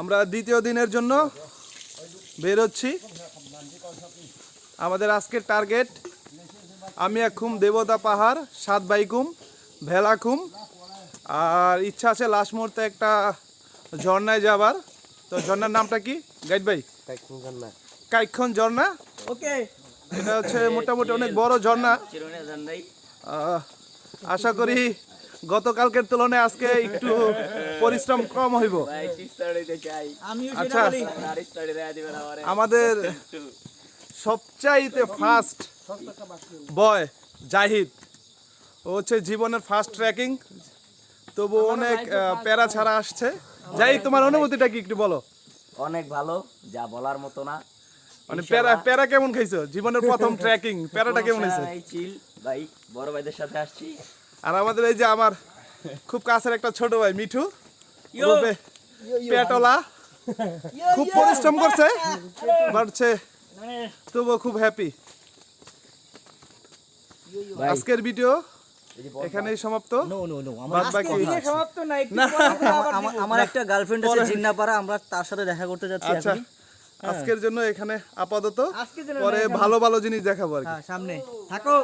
আমরা দ্বিতীয় দিনের জন্য বেরোচ্ছি। আমাদের আজকের টার্গেট আমি একুম দেবতা পাহাড় সাত বাইকুম ভেলাকুম আর ইচ্ছা আছে লাস্ট মুহূর্তে একটা ঝর্ণায় যাবার। তো ঝর্ণার নামটা কি? গাইড ভাই? কাইক্ষণ ঝর্ণা। ওকে। এটা হচ্ছে মোটামুটি অনেক বড় ঝর্ণা। আশা করি গতকালকের তুলনায় আজকে একটু পরিশ্রম কম হইব। আচ্ছা। আমাদের সবচাইতে ফার্স্ট বয় জাহিদ। ও হচ্ছে জীবনের ফার্স্ট ট্রেকিং তবু অনেক প্যারা ছাড়া আসছে। জাহিদ তোমার অনুভূতিটা কি একটু বলো? অনেক ভালো যা বলার মতো না। মানে প্যারা প্যারা কেমন খাইছো? জীবনের প্রথম ট্রেকিং প্যারাটা কেমন হয়েছে? চিল ভাই বড় ভাইদের সাথে আসছি। আর আমাদের এই যে আমার খুব কাছের একটা ছোট ভাই মিঠু। পেটলা। খুব পরিশ্রম করছে। বাট সে তবুও খুব হ্যাপি আজকের ভিডিও এখানেই সমাপ্ত। নো। সমাপ্ত আমার একটা গার্লফ্রেন্ড আছে জিন্নাপাড়া আমরা তার সাথে দেখা করতে যাচ্ছি আচ্ছা। আজকের জন্য এখানে আপাতত পরে ভালো ভালো জিনিস দেখাবো আর কি। হ্যাঁ সামনে। থাকো।